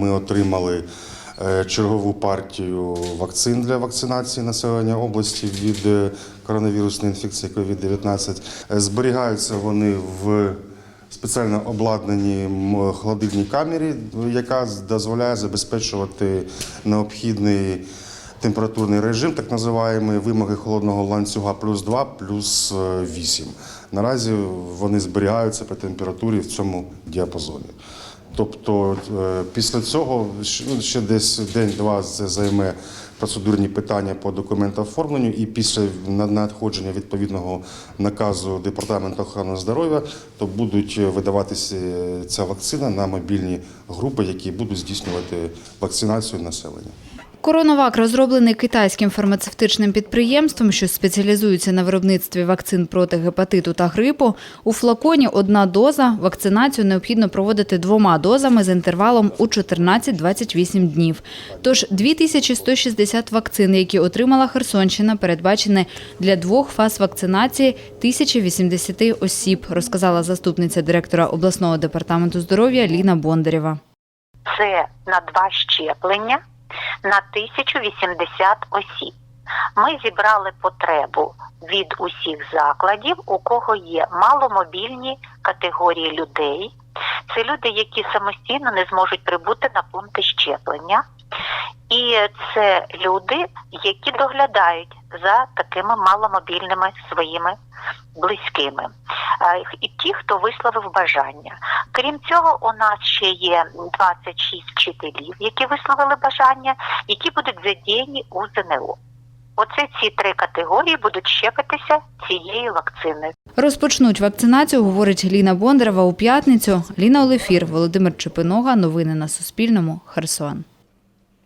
Ми отримали е, чергову партію вакцин для вакцинації населення області від е, коронавірусної інфекції COVID-19. Е, Зберігаються вони в спеціально обладнаній м, холодильній камері, яка дозволяє забезпечувати необхідний температурний режим, так називаємо вимоги холодного ланцюга плюс 2, плюс е, 8. Наразі вони зберігаються при температурі в цьому діапазоні. Тобто е, після цього ну, ще десь день-два це займе процедурні питання по документооформленню, і після надходження відповідного наказу Департаменту охорони здоров'я, то будуть видаватися е, ця вакцина на мобільні групи, які будуть здійснювати вакцинацію населення. Коронавак розроблений китайським фармацевтичним підприємством, що спеціалізується на виробництві вакцин проти гепатиту та грипу. У флаконі одна доза. Вакцинацію необхідно проводити двома дозами з інтервалом у 14-28 днів. Тож 2160 вакцин, які отримала Херсонщина, передбачені для двох фаз вакцинації 1080 осіб, розказала заступниця директора обласного департаменту здоров'я Ліна Бондарєва. це на два щеплення на 1080 осіб. Ми зібрали потребу від усіх закладів, у кого є маломобільні категорії людей. Це люди, які самостійно не зможуть прибути на пункти щеплення. І це люди, які доглядають за такими маломобільними своїми близькими. Е, І ті, хто висловив бажання. Крім цього, у нас ще є 26 вчителів, які висловили бажання, які будуть задіяні у ЗНО. Оце ці три категорії будуть щепитися цією вакциною. Розпочнуть вакцинацію, говорить Ліна Бондарева у п'ятницю. Ліна Олефір, Володимир Чепинога. Новини на Суспільному. Херсон.